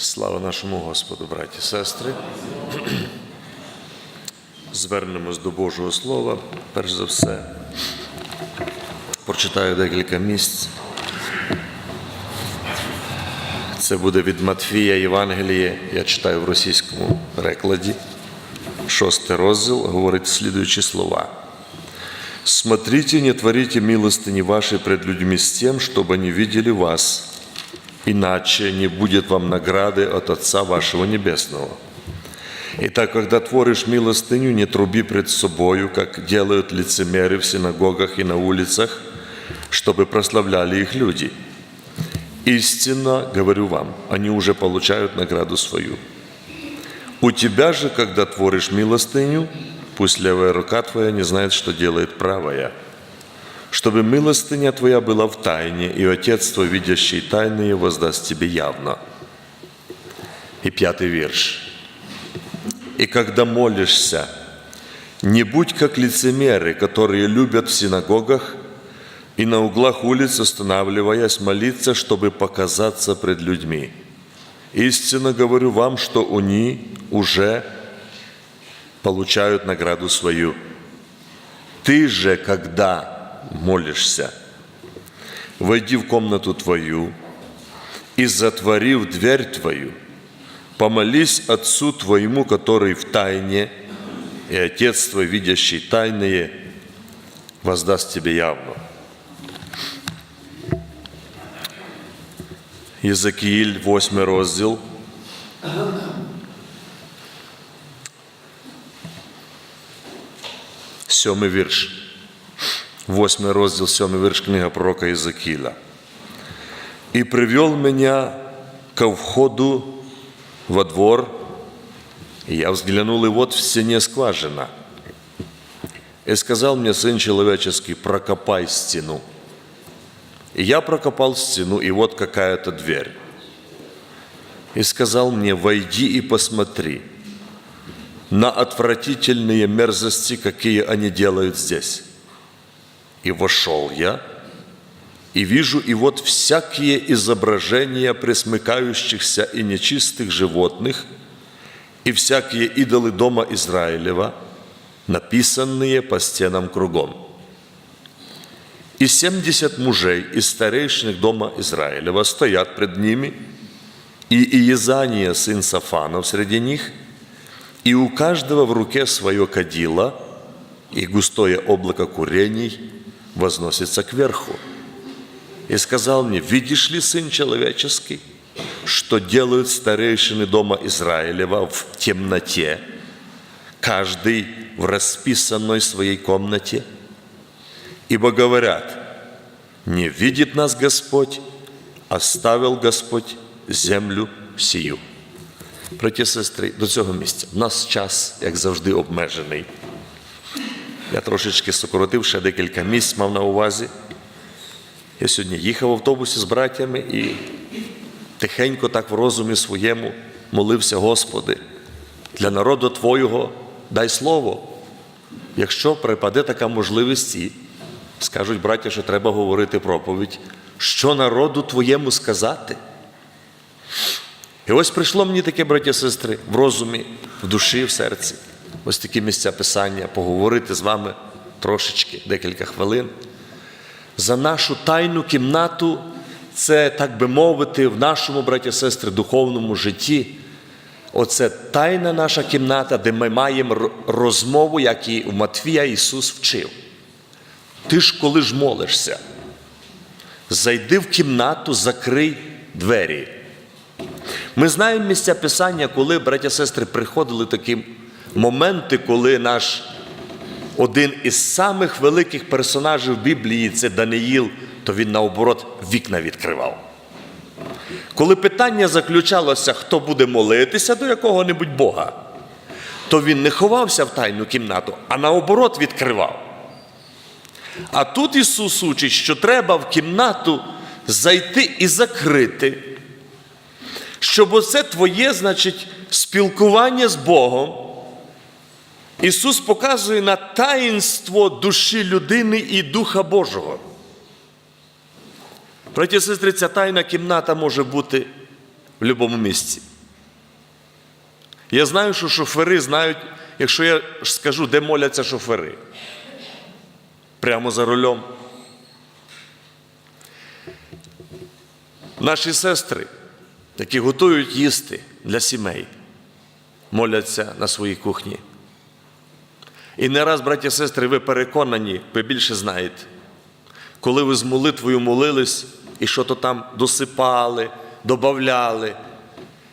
Слава нашому Господу, браті і сестри. Звернемось до Божого Слова. Перш за все, прочитаю декілька місць. Це буде від Матфія Євангеліє, я читаю в російському перекладі. Шостий розділ говорить слідуючі слова. Смотрите, не творите милостыни вашей пред людьми с тем, чтобы они видели вас, иначе не будет вам награды от Отца вашего Небесного. Итак, когда творишь милостыню, не труби пред собою, как делают лицемеры в синагогах и на улицах, чтобы прославляли их люди. Истинно говорю вам, они уже получают награду свою. У тебя же, когда творишь милостыню, пусть левая рука твоя не знает, что делает правая, чтобы милостыня твоя была в тайне, и Отец твой, видящий тайные, воздаст тебе явно. И пятый вирш. И когда молишься, не будь как лицемеры, которые любят в синагогах и на углах улиц, останавливаясь, молиться, чтобы показаться пред людьми. Истинно говорю вам, что они уже получают награду свою. Ты же, когда молишься, войди в комнату твою и, затворив дверь твою, помолись Отцу твоему, который в тайне, и Отец твой, видящий тайные, воздаст тебе явно. Єзекіїль, 8 розділ. Сьомий вірш. Восьмий розділ, сьомий вірш книга пророка Єзекіля. «И привел меня ко входу во двор, и я взглянул, и вот в стене скважина. И сказал мне, сын человеческий, прокопай стену. И я прокопал стену, и вот какая-то дверь. И сказал мне, войди и посмотри на отвратительные мерзости, какие они делают здесь. И вошел я, и вижу, и вот всякие изображения пресмыкающихся и нечистых животных, и всякие идолы дома Израилева, написанные по стенам кругом. И семьдесят мужей из старейших дома Израилева стоят пред ними, и Иезания, сын Сафанов, среди них, и у каждого в руке свое кадило, и густое облако курений возносится кверху. И сказал мне, видишь ли, сын человеческий, что делают старейшины дома Израилева в темноте, каждый в расписанной своей комнате – Ибо говорят, не видит нас Господь, оставил Господь землю сію. Браті і сестри, до цього місця. У нас час, як завжди, обмежений. Я трошечки сокоротив ще декілька місць мав на увазі. Я сьогодні їхав в автобусі з братями і тихенько так в розумі своєму молився, Господи, для народу Твого дай слово. Якщо припаде така можливість, і Скажуть браття, що треба говорити проповідь, що народу твоєму сказати. І ось прийшло мені таке, браття сестри, в розумі, в душі, в серці. Ось такі місця писання, поговорити з вами трошечки, декілька хвилин. За нашу тайну кімнату, це, так би мовити, в нашому, браття сестри, духовному житті. Оце тайна наша кімната, де ми маємо розмову, як і в Матвія Ісус вчив. Ти ж коли ж молишся, зайди в кімнату, закрий двері. Ми знаємо місця Писання, коли, браття сестри, приходили такі моменти, коли наш один із самих великих персонажів Біблії це Даниїл, то він наоборот вікна відкривав. Коли питання заключалося, хто буде молитися до якого-небудь Бога, то він не ховався в тайну кімнату, а наоборот відкривав. А тут Ісус учить, що треба в кімнату зайти і закрити, щоб оце твоє, значить, спілкування з Богом. Ісус показує на таїнство душі людини і Духа Божого. Браті сестри, ця тайна кімната може бути в будь-якому місці. Я знаю, що шофери знають, якщо я скажу, де моляться шофери. Прямо за рулем. Наші сестри, які готують їсти для сімей, моляться на своїй кухні. І не раз, браті і сестри, ви переконані, ви більше знаєте, коли ви з молитвою молились і що то там досипали, додавали,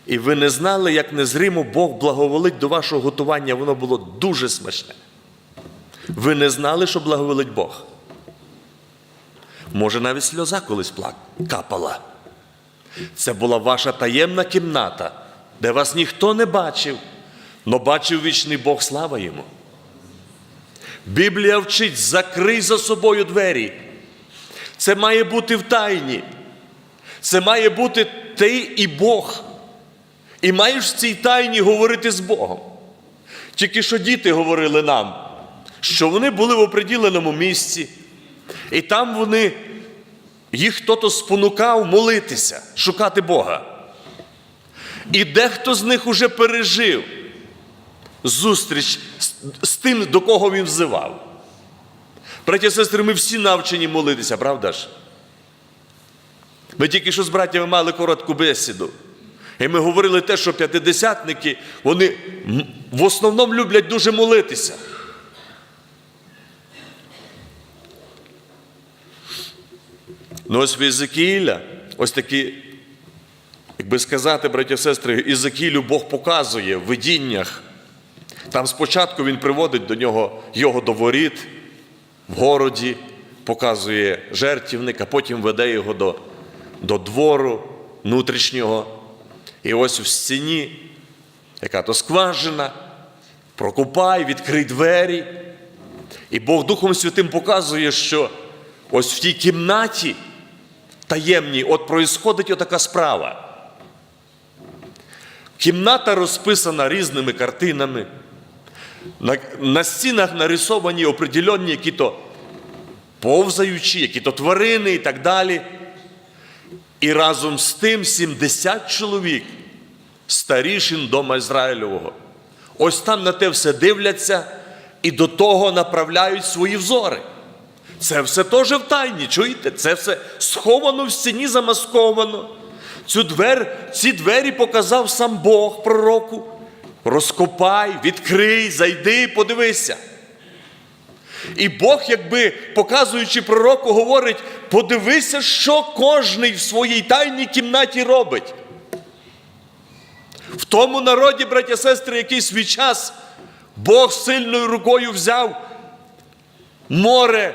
і ви не знали, як незримо Бог благоволить до вашого готування, воно було дуже смачне. Ви не знали, що благоволить Бог. Може, навіть сльоза колись капала. Це була ваша таємна кімната, де вас ніхто не бачив, но бачив вічний Бог, слава йому. Біблія вчить, закрий за собою двері. Це має бути в тайні. Це має бути ти і Бог. І маєш в цій тайні говорити з Богом. Тільки що діти говорили нам, що вони були в оприділеному місці, і там вони, їх хтось спонукав молитися, шукати Бога. І дехто з них уже пережив зустріч з, тим, до кого він взивав. Браті і сестри, ми всі навчені молитися, правда ж? Ми тільки що з братями мали коротку бесіду. І ми говорили те, що п'ятидесятники, вони в основному люблять дуже молитися. Ну ось в Єзекіїля, ось такі, як би сказати, браті і сестри, Єзекіїлю Бог показує в видіннях. Там спочатку він приводить до нього його до воріт в городі, показує жертівника, потім веде його до, до двору внутрішнього. І ось в стіні, яка то скважина, прокопай, відкрий двері. І Бог Духом Святим показує, що ось в тій кімнаті таємній, от проїсходить отака справа. Кімната розписана різними картинами. На, на стінах нарисовані определенні які-то повзаючі, які-то тварини і так далі. І разом з тим 70 чоловік, старішин дома Ізраїльового. Ось там на те все дивляться і до того направляють свої взори. Це все теж в тайні, чуєте? Це все сховано в стіні, замасковано. Цю двер, ці двері показав сам Бог пророку. Розкопай, відкрий, зайди, подивися. І Бог, якби показуючи пророку, говорить: подивися, що кожний в своїй тайній кімнаті робить. В тому народі, браття сестри, який свій час Бог сильною рукою взяв море,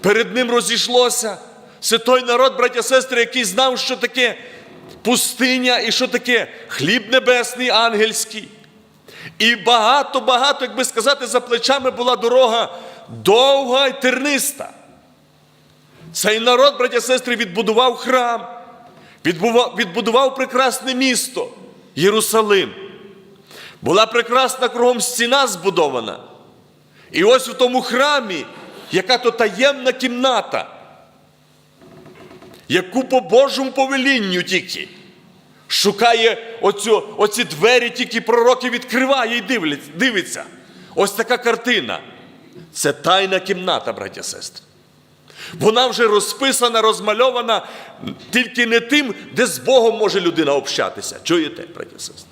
перед ним розійшлося. Це той народ, браття сестри, який знав, що таке пустиня і що таке хліб небесний, ангельський. І багато-багато, як би сказати, за плечами була дорога довга і терниста. Цей народ, браття сестри, відбудував храм, відбудував прекрасне місто Єрусалим. Була прекрасна кругом стіна збудована. І ось у тому храмі, яка то таємна кімната, яку по Божому повелінню тільки шукає оцю, оці двері, тільки пророки відкриває і дивиться. Ось така картина. Це тайна кімната, браття сестри. Вона вже розписана, розмальована тільки не тим, де з Богом може людина общатися. Чуєте, браття сестри?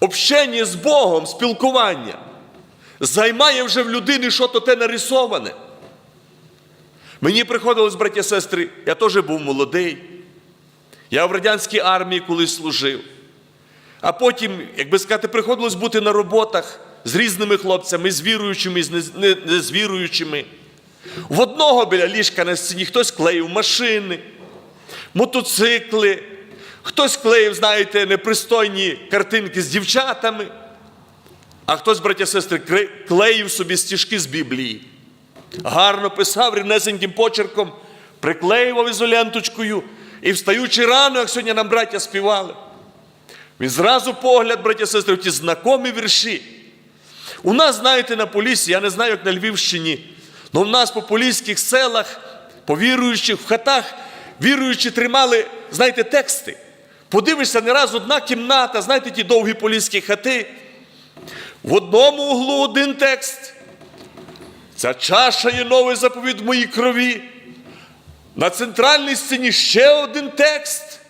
Общення з Богом, спілкування займає вже в людини що то те нарисоване. Мені приходилось, браття сестри, я теж був молодий. Я в радянській армії колись служив. А потім, як би сказати, приходилось бути на роботах з різними хлопцями, з віруючими, з незвіруючими. В одного біля ліжка на стіні хтось клеїв машини, мотоцикли, хтось клеїв, знаєте, непристойні картинки з дівчатами, а хтось, браття сестри, клеїв собі стіжки з Біблії. Гарно писав рівнесеньким почерком, приклеював ізоленточкою і встаючи рано, як сьогодні нам браття співали. Він зразу погляд, браття і сестри, в ті знакомі вірші. У нас, знаєте, на Поліссі, я не знаю, як на Львівщині, але в нас по поліських селах, по віруючих, в хатах, віруючі тримали, знаєте, тексти. Подивишся, не раз одна кімната, знаєте, ті довгі поліські хати. В одному углу один текст. Ця чаша є новий заповідь в моїй крові. На центральній сцені ще один текст.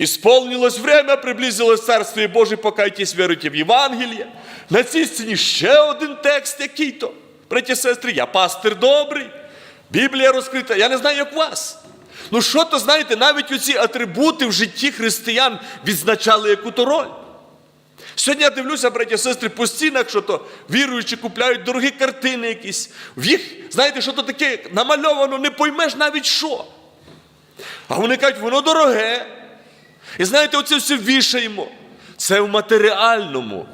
Исполнилось время, приблизилось Царствие Божие, покайтесь, віруйте в Євангеліє. На цій сцені ще один текст який-то. Браті і сестри, я пастир добрий. Біблія розкрита. Я не знаю, як у вас. Ну що то, знаєте, навіть оці атрибути в житті християн відзначали яку-то роль. Сьогодні я дивлюся, браті і сестри, по стінах, що то віруючі купляють дорогі картини якісь. В їх, знаєте, що то таке намальовано, не поймеш навіть що. А вони кажуть, воно дороге. І знаєте, оце все вішаємо. Це в матеріальному.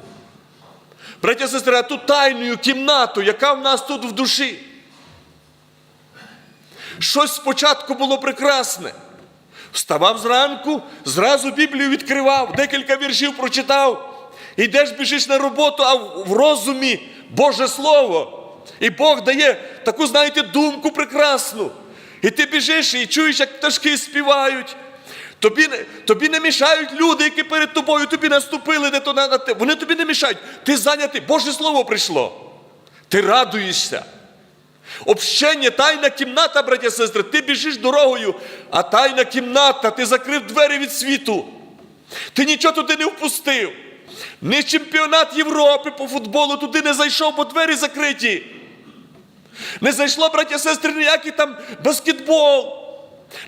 Браті і сестри, а ту тайною кімнату, яка в нас тут в душі. Щось спочатку було прекрасне. Вставав зранку, зразу Біблію відкривав, декілька віршів прочитав. Йдеш, біжиш на роботу, а в розумі Боже Слово. І Бог дає таку, знаєте, думку прекрасну. І ти біжиш і чуєш, як пташки співають. Тобі, не- тобі не мішають люди, які перед тобою тобі наступили, де то на, на те. Вони тобі не мішають. Ти зайнятий, Боже Слово прийшло. Ти радуєшся. Общення, тайна кімната, браті і сестри, ти біжиш дорогою, а тайна кімната, ти закрив двері від світу. Ти нічого туди не впустив. Ні чемпіонат Європи по футболу туди не зайшов, бо двері закриті. Не зайшло, браті і сестри, ніякий там баскетбол,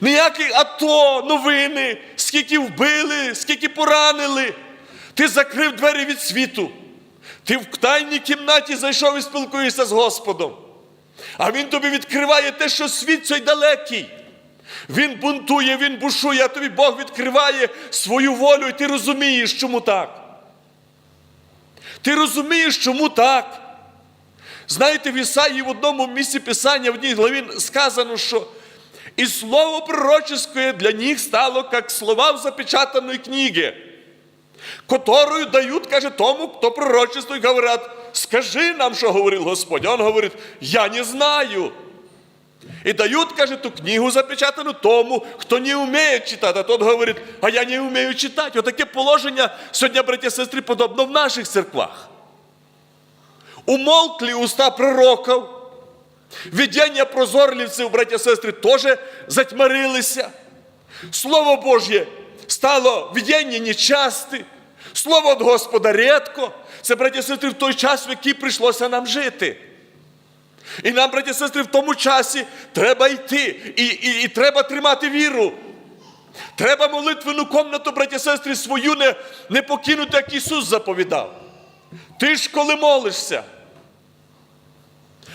ніякий АТО, новини, скільки вбили, скільки поранили. Ти закрив двері від світу. Ти в тайній кімнаті зайшов і спілкуєшся з Господом. А він тобі відкриває те, що світ цей далекий. Він бунтує, він бушує, а тобі Бог відкриває свою волю, і ти розумієш, чому так. Ти розумієш, чому так. Знаєте, в Ісаї в одному місці Писання, в одній главі сказано, що і слово пророческое для них стало, як слова в запечатаної книги, которую дают, каже, тому, кто пророчествует, говорят, скажи нам, що говорив Господь. А Он говорить, я не знаю. І дають, каже, ту книгу запечатану тому, хто не вміє читати. А тот говорить, а я не вмію читати. Отаке положення сьогодні, браті і сестри, подобно в наших церквах. Умолкли уста пророків, видіння прозорливців, браті і сестри, теж затьмарилися. Слово Божє стало видіння нечасте, Слово від Господа рідко. Це, браті і сестри, в той час, в який прийшлося нам жити. І нам, браті і сестри, в тому часі треба йти і, і, і треба тримати віру. Треба молитвену комнату, браті і сестри, свою не, не покинути, як Ісус заповідав. Ти ж коли молишся.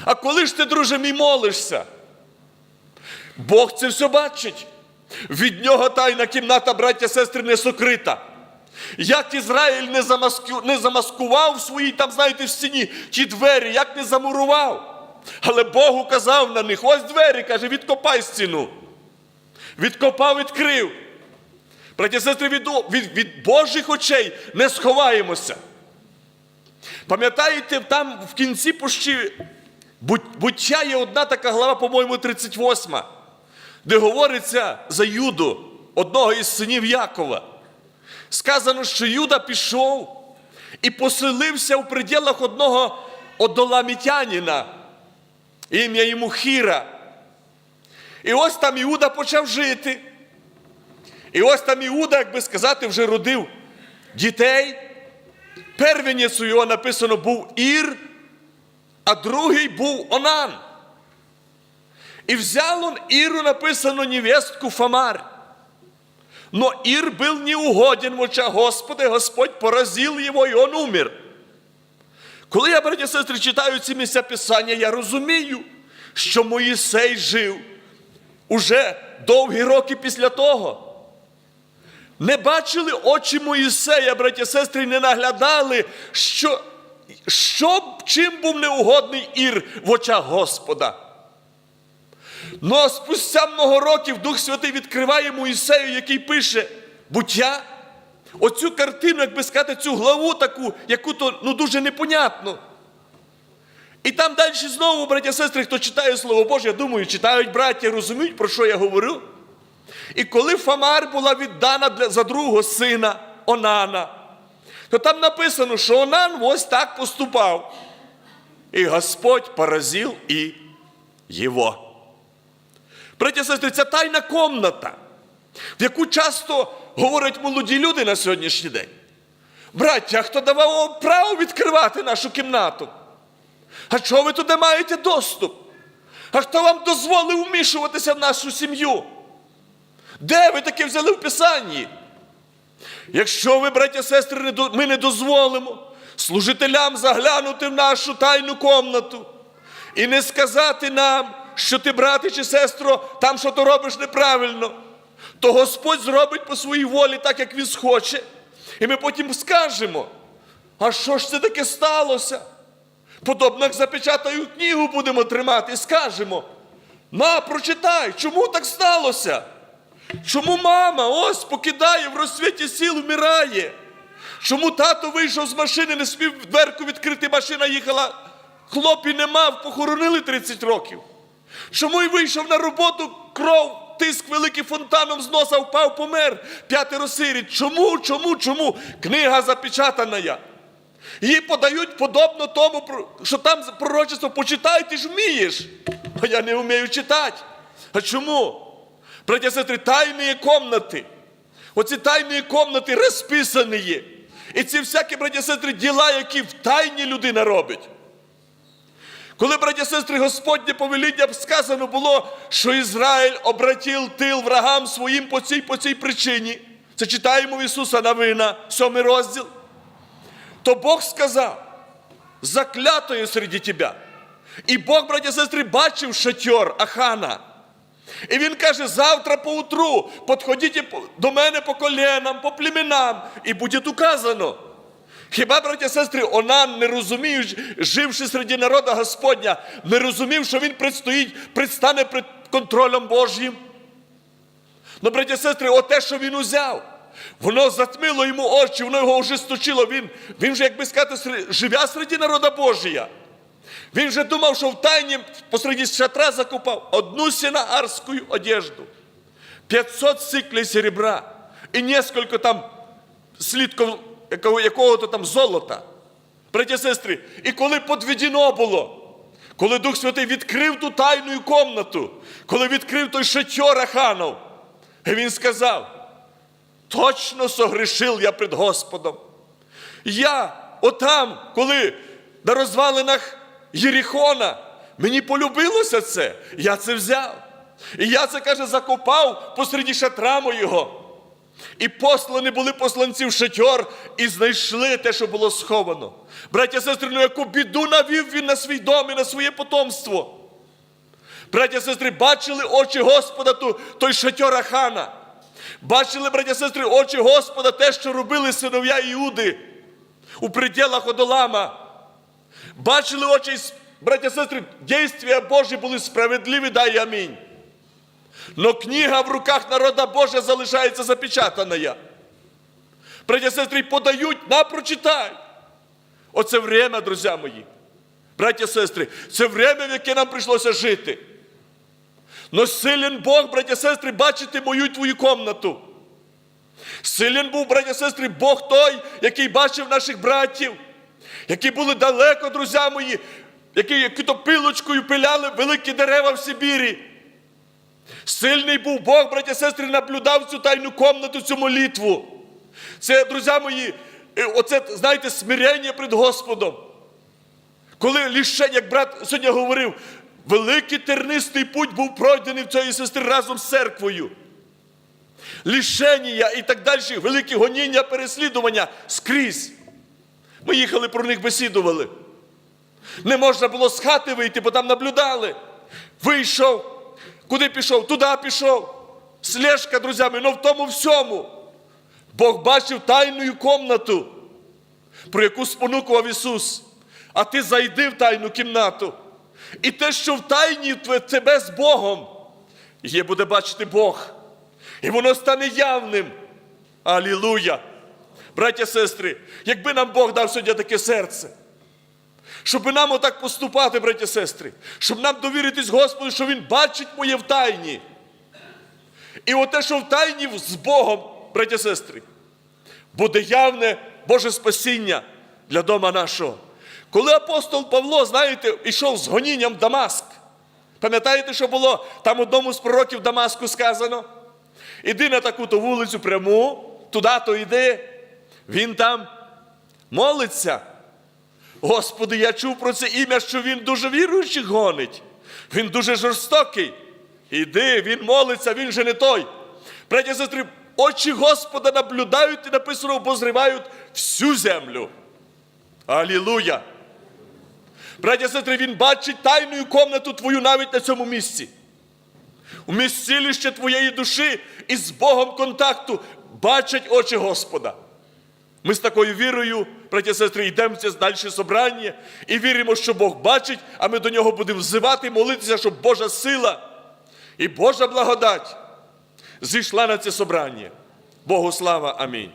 А коли ж ти, друже мій, молишся? Бог це все бачить. Від нього тайна кімната, браття сестри, не сокрита. Як Ізраїль не, замаскував в своїй, там, знаєте, в стіні ті двері, як не замурував. Але Бог указав на них, ось двері, каже, відкопай стіну. Відкопав, відкрив. Браті сестри, від, від, від Божих очей не сховаємося. Пам'ятаєте, там в кінці пущі буття є одна така глава, по-моєму, 38, де говориться за Юду, одного із синів Якова. Сказано, що Юда пішов і поселився в приділах одного одоламітянина, ім'я йому Хіра. І ось там Іуда почав жити. І ось там Іуда, як би сказати, вже родив дітей. Первенець у його написано був Ір, а другий був Онан. І взял он Іру написано невестку Фамар. Но Ир был неугоден в очах Господа, Господь поразил його, і он умер. Коли я, браті і сестри, читаю ці місця Писання, я розумію, що Моїсей жив уже довгі роки після того. Не бачили очі Моїсея, браті і сестри, не наглядали, що, що чим був неугодний Ір в очах Господа. Ну а спустя много років Дух Святий відкриває Моїсею, який пише буття. Оцю картину, як би сказати, цю главу таку, яку то ну, дуже непонятно. І там далі знову, браття сестри, хто читає Слово Боже, я думаю, читають браття, розуміють, про що я говорю. І коли Фамар була віддана для, за другого сина Онана, то там написано, що Онан ось так поступав. І Господь поразив і його. Браті і сестри, це тайна комната, в яку часто говорять молоді люди на сьогоднішній день. Браття, хто давав вам право відкривати нашу кімнату? А чого ви туди маєте доступ? А хто вам дозволив вмішуватися в нашу сім'ю? Де ви таке взяли в Писанні? Якщо ви, браття сестри, ми не дозволимо служителям заглянути в нашу тайну комнату і не сказати нам, що ти, брате чи сестро, там що ти робиш неправильно, то Господь зробить по своїй волі так, як Він схоче. І ми потім скажемо, а що ж це таке сталося? Подобно як запечатаю книгу будемо тримати і скажемо, на, прочитай, чому так сталося? Чому мама ось покидає в розсвіті сіл, вмирає? Чому тато вийшов з машини, не смів дверку відкрити, машина їхала, хлопі не мав, похоронили 30 років. Чому й вийшов на роботу, кров, тиск великий фонтаном з носа впав, помер, п'ятеро сиріт. Чому, чому, чому? Книга запечатана. Її подають подобно тому, що там пророчество почитай, ти ж вмієш. А я не вмію читати. А чому? Братья і сестри, тайні комнати. Оці тайні комнати розписані є. І ці всякі, братья і сестри, діла, які в тайні людина робить. Коли, братья і сестри, Господнє повеління сказано було, що Ізраїль обратив тил врагам своїм по цій, по цій причині. Це читаємо в Ісуса Новина, сьомий розділ. То Бог сказав, заклятою серед тебе. І Бог, браті сестри, бачив шатьор Ахана. І він каже: завтра поутру подходіть по- до мене по коленам, по племенам, і буде указано. Хіба, браті і сестри, Онан, не розуміючи, живши серед народа Господня, не розумів, що він предстоїть, предстане перед контролем Божнім? Ну, браті і сестри, оте, що він узяв, воно затмило йому очі, воно його ожесточило. Він, він вже, як би сказати, живя серед народа Божия. Він вже думав, що в тайні посреди шатра закупав одну сінаарську одежду, 500 сиклей серебра і несколько там слідків якого, якого-то там золота. Браті сестри, і коли подведено було, коли Дух Святий відкрив ту тайну комнату, коли відкрив той шатьор Аханов, і він сказав, точно согрішив я пред Господом. Я отам, коли на розвалинах Єрихона, мені полюбилося це, я це взяв. І я це, каже, закопав посереді шатра моєго. І послані були посланці в шатьор і знайшли те, що було сховано. Браття сестри, ну яку біду навів він на свій дом і на своє потомство. Браття сестри, бачили очі Господа ту, той шатьор Ахана. Бачили, браття сестри, очі Господа те, що робили синов'я Іуди у пределах Одолама. Бачили очі, браття сестри, дійствия Божі були справедливі, дай амінь. Но книга в руках народа Божа залишається запечатаною. Браття і сестри, подають, на прочитай. Оце время, друзі мої. Браття сестри, це время, в яке нам прийшлося жити. Но силен Бог, браття сестри, бачити мою твою комнату. Силен був, браття сестри, Бог той, який бачив наших братів, які були далеко, друзі мої, які, які то пилочкою пиляли великі дерева в Сибірі. Сильний був Бог, браття сестри, наблюдав цю тайну комнату, цю молитву. Це, друзі мої, е, оце, знаєте, смирення перед Господом. Коли лише, як брат сьогодні говорив, великий тернистий путь був пройдений в цієї сестри разом з церквою. Лишення і так далі, великі гоніння, переслідування скрізь. Ми їхали про них бесідували. Не можна було з хати вийти, бо там наблюдали. Вийшов, куди пішов? Туди пішов. Слежка, друзями, ну в тому всьому. Бог бачив тайну комнату, про яку спонукував Ісус. А ти зайди в тайну кімнату. І те, що в тайні тебе з Богом, є буде бачити Бог. І воно стане явним. Алілуя! Браття сестри, якби нам Бог дав сьогодні таке серце, щоб нам отак поступати, браття і сестри, щоб нам довіритись Господу, що Він бачить моє в тайні. І оте, що в тайні з Богом, браті і сестри, буде явне Боже спасіння для дома нашого. Коли апостол Павло, знаєте, йшов з гонінням в Дамаск, пам'ятаєте, що було там одному з пророків Дамаску сказано? Іди на таку-то вулицю пряму, туди-то йди. Він там молиться. Господи, я чув про це ім'я, що він дуже віруючих гонить. Він дуже жорстокий. Іди, він молиться, він же не той. Браті сестри, очі Господа наблюдають і написано, обозривають всю землю. Алілуя! Браті і сестри, він бачить тайну комнату твою навіть на цьому місці. У місціліще твоєї душі і з Богом контакту бачать очі Господа. Ми з такою вірою, браті і сестри, йдемо це далі собрання і віримо, що Бог бачить, а ми до нього будемо взивати, молитися, щоб Божа сила і Божа благодать зійшла на це собрання. Богу слава, амінь.